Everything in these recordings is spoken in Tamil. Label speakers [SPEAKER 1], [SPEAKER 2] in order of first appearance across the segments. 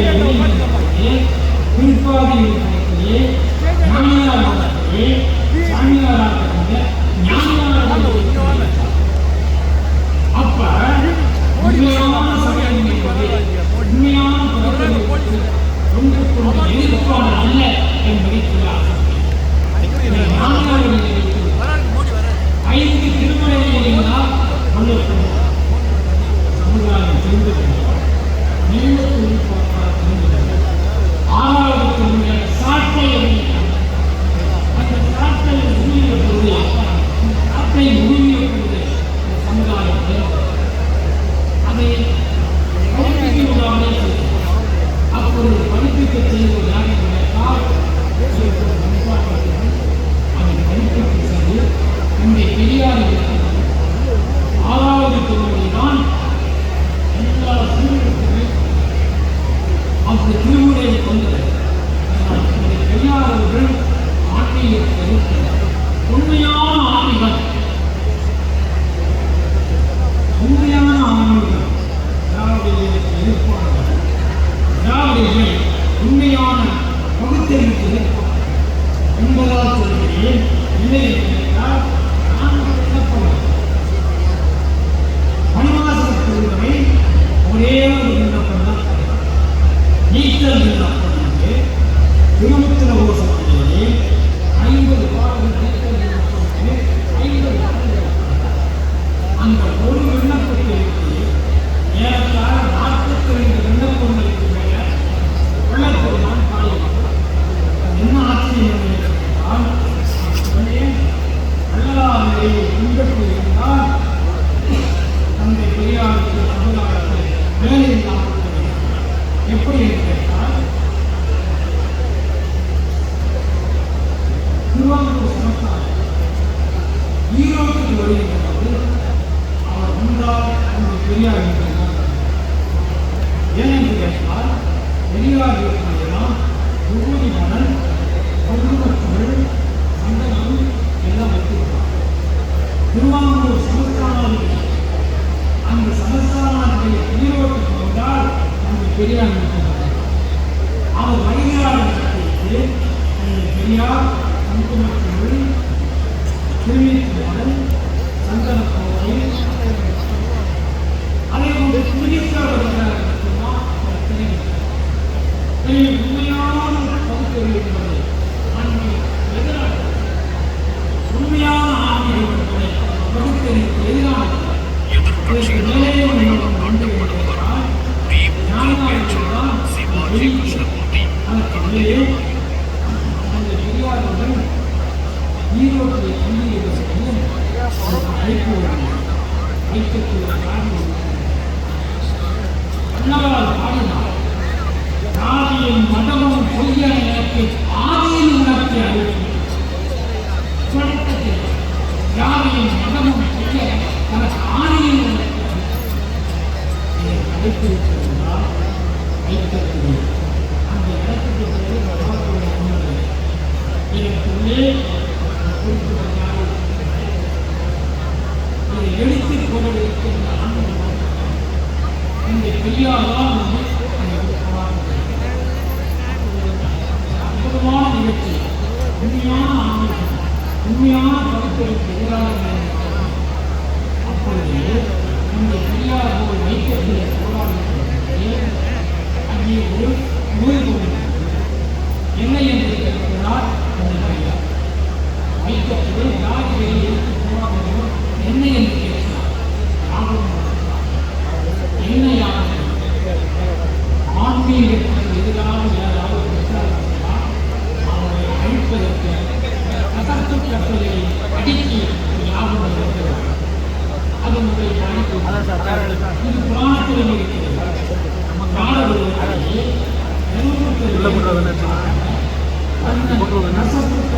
[SPEAKER 1] ಶ್ರೀ இருக்கு என்பதால் சொல்கிறேன் இல்லை என்றால் நான் ஒரே ஒரு விண்ணப்பம் தான் நீச்சல் விண்ணப்பம். ஈரோட்டுக்கு வருகின்றது அவர் முன்னால் அந்த பெரியார் ஏனென்று கேட்டால் பெரியார் இருப்பதெல்லாம் ஒவ்வொரு மணல் பொதுமக்கள் சந்தனம் எல்லாம் வைத்திருக்கிறார் திருவாங்கூர் சமஸ்தானம் அந்த சமஸ்தானத்தை ஈரோட்டுக்கு வந்தால் அந்த பெரியார் Yeah. ஜாதியும் மதமும் பொய்ய எனக்கு ஆதியில் உணர்த்தி அறிவிக்கிறது ஜாதியும் மதமும் பொய்ய எனக்கு ஆதியில் உணர்த்தி அறிவிக்கிறது எடுத்து போக வைக்கும் இந்த அற்புதமான நிகழ்ச்சி உண்மையான ஆன்மீகம் உண்மையான பகுதிகளுக்கு எதிராக அடிக்கு ஞாபகம் அது உங்களை இது புராணத்தில் இருக்கிறது நம்ம காண வருவது நசத்துக்கு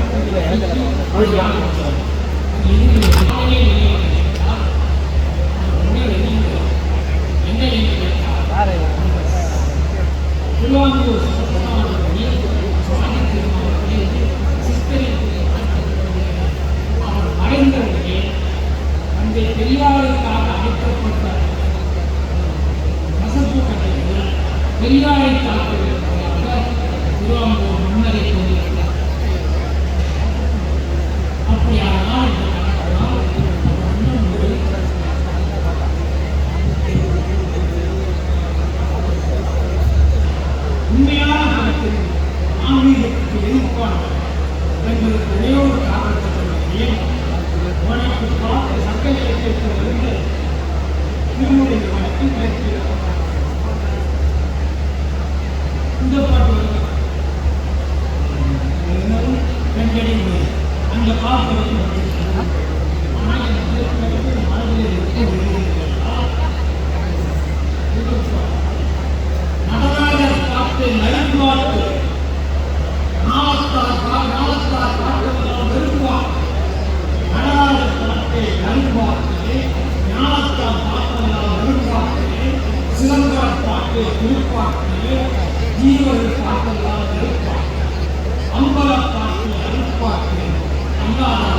[SPEAKER 1] எது முக்கியமானது ஒரே ஒரு காரணத்தை உனக்கு பார்த்து திருமுறை வழக்கு பேசுகிறார் இந்த பாட்டு வாழ்க்கை குறிப்பாக்கி ஜீவனை காட்டலாம் இருப்பார் அம்பலத்தாக்கி அனுப்பாக்கி அல்லாத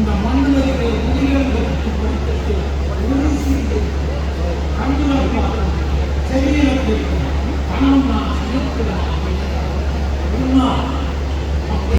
[SPEAKER 1] இந்த மண்ணிலே உயிரிழந்ததற்கு படித்தது